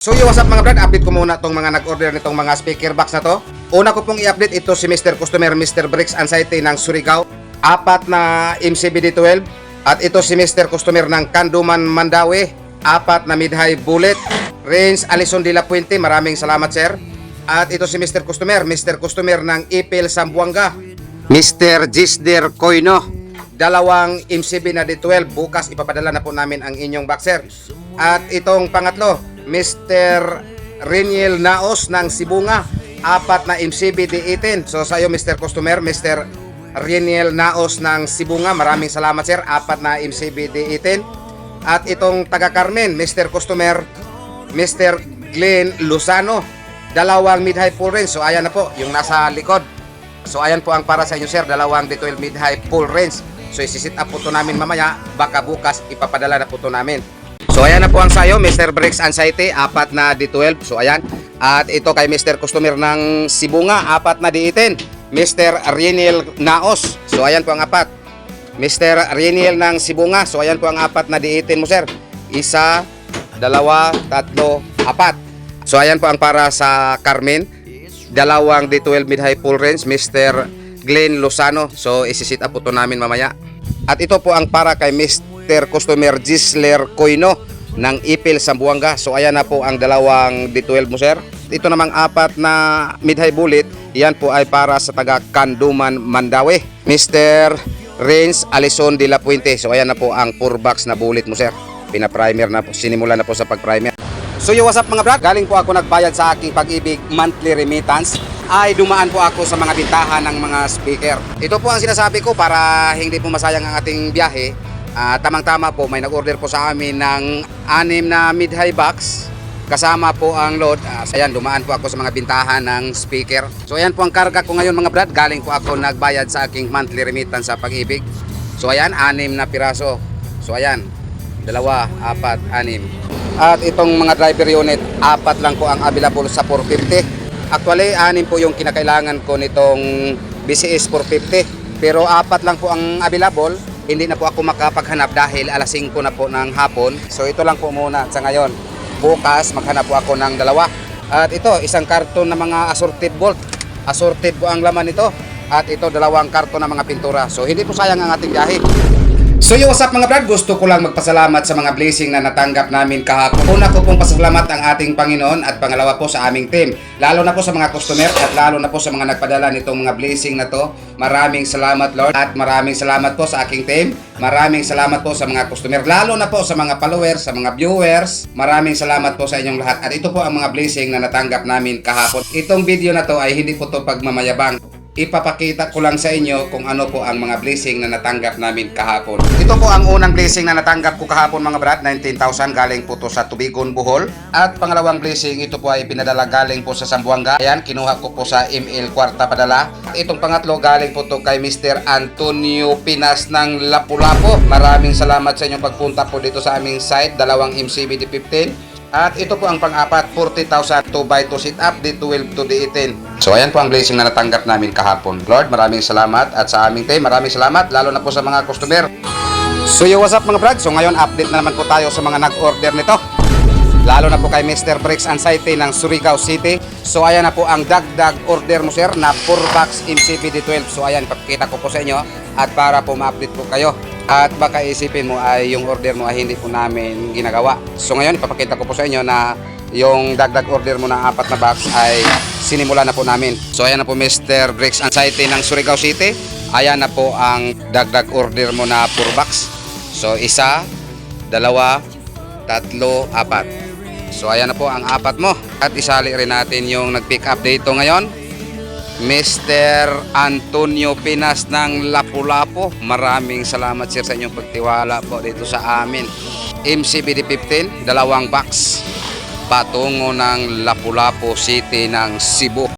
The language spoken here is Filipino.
So yo, what's up mga brad? Update ko muna tong mga nag-order nitong mga speaker box na to. Una ko pong i-update ito si Mr. Customer Mr. Bricks Anxiety ng Surigao. Apat na MCBD12. At ito si Mr. Customer ng Kanduman Mandawi. Apat na mid-high bullet. Range Alison de la Puente. Maraming salamat sir. At ito si Mr. Customer. Mr. Customer ng Ipil Sambuanga. Mr. Gisder Coino dalawang MCB na D12. Bukas ipapadala na po namin ang inyong boxer. At itong pangatlo, Mr. Reniel Naos ng Sibunga. Apat na MCB D18. So sa iyo Mr. Customer, Mr. Reniel Naos ng Sibunga. Maraming salamat sir. Apat na MCB D18. At itong taga Carmen, Mr. Customer, Mr. Glenn Luzano. Dalawang mid-high full range. So ayan na po, yung nasa likod. So ayan po ang para sa inyo sir, dalawang D12 mid-high full range. So isisit up po to namin mamaya, baka bukas ipapadala na po to namin. So ayan na po ang sayo, Mr. Bricks Anxiety, apat na D12. So ayan. At ito kay Mr. Customer ng Sibunga, apat na D18. Mr. Rienil Naos. So ayan po ang apat. Mr. Rienil ng Sibunga. So ayan po ang apat na D18 mo sir. Isa, dalawa, tatlo, apat. So ayan po ang para sa Carmen dalawang D12 mid-high full range, Mr. Glenn Lozano. So, isisit up po to namin mamaya. At ito po ang para kay Mr. Customer Gisler Coino ng Ipil Sambuanga. So, ayan na po ang dalawang D12 mo, sir. Ito namang apat na mid-high bullet, yan po ay para sa taga Kanduman, Mandawi. Mr. Renz Alison de la Puente. So, ayan na po ang 4 box na bullet mo, sir. Pina-primer na po. Sinimula na po sa pag-primer. So yo, what's up mga brad? Galing po ako nagbayad sa aking pag-ibig monthly remittance ay dumaan po ako sa mga bintahan ng mga speaker. Ito po ang sinasabi ko para hindi po masayang ang ating biyahe. Ah, tamang-tama po, may nag-order po sa amin ng anim na mid-high box kasama po ang load. Ah, so ayan, dumaan po ako sa mga bintahan ng speaker. So ayan po ang karga ko ngayon mga brad. Galing po ako nagbayad sa aking monthly remittance sa pag-ibig. So ayan, anim na piraso. So ayan, dalawa, apat, anim. At itong mga driver unit, apat lang po ang available sa 450. Actually, anim po yung kinakailangan ko nitong BCS 450. Pero apat lang po ang available. Hindi na po ako makapaghanap dahil alas 5 na po ng hapon. So ito lang po muna sa ngayon. Bukas, maghanap po ako ng dalawa. At ito, isang karton na mga assorted bolt. Assorted po ang laman nito. At ito, dalawang karton na mga pintura. So hindi po sayang ang ating biyahe. So yo, what's up mga brad? Gusto ko lang magpasalamat sa mga blessing na natanggap namin kahapon. Una ko pong pasalamat ang ating Panginoon at pangalawa po sa aming team. Lalo na po sa mga customer at lalo na po sa mga nagpadala nitong mga blessing na to. Maraming salamat Lord at maraming salamat po sa aking team. Maraming salamat po sa mga customer. Lalo na po sa mga followers, sa mga viewers. Maraming salamat po sa inyong lahat. At ito po ang mga blessing na natanggap namin kahapon. Itong video na to ay hindi po to pagmamayabang ipapakita ko lang sa inyo kung ano po ang mga blessing na natanggap namin kahapon. Ito po ang unang blessing na natanggap ko kahapon mga brad, 19,000 galing po to sa Tubigon, Bohol. At pangalawang blessing, ito po ay pinadala galing po sa Zamboanga. Ayan, kinuha ko po sa ML Kwarta padala. At itong pangatlo galing po to kay Mr. Antonio Pinas ng Lapu-Lapu. Maraming salamat sa inyong pagpunta po dito sa aming site, dalawang MCBD 15. At ito po ang pang-apat, 40,000 2 by 2 sit up, D12 to D18. So ayan po ang blessing na natanggap namin kahapon. Lord, maraming salamat at sa aming team, maraming salamat lalo na po sa mga customer. So yo, what's up mga brad? So ngayon update na naman po tayo sa mga nag-order nito. Lalo na po kay Mr. Bricks Anxiety ng Surigao City. So ayan na po ang dagdag order mo sir na 4 box MCBD12. So ayan, papakita ko po sa inyo at para po ma-update po kayo. At baka isipin mo ay yung order mo ay hindi po namin ginagawa. So ngayon, ipapakita ko po sa inyo na yung dagdag order mo na apat na box ay sinimula na po namin. So ayan na po Mr. Bricks Anxiety ng Surigao City. Ayan na po ang dagdag order mo na 4 box. So isa, dalawa, tatlo, apat. So ayan na po ang apat mo. At isali rin natin yung nag-pick up dito ngayon. Mr. Antonio Pinas ng Lapu-Lapu. Maraming salamat sir sa inyong pagtiwala po dito sa amin. MCBD 15, dalawang box. Patungo ng Lapu-Lapu City ng Cebu.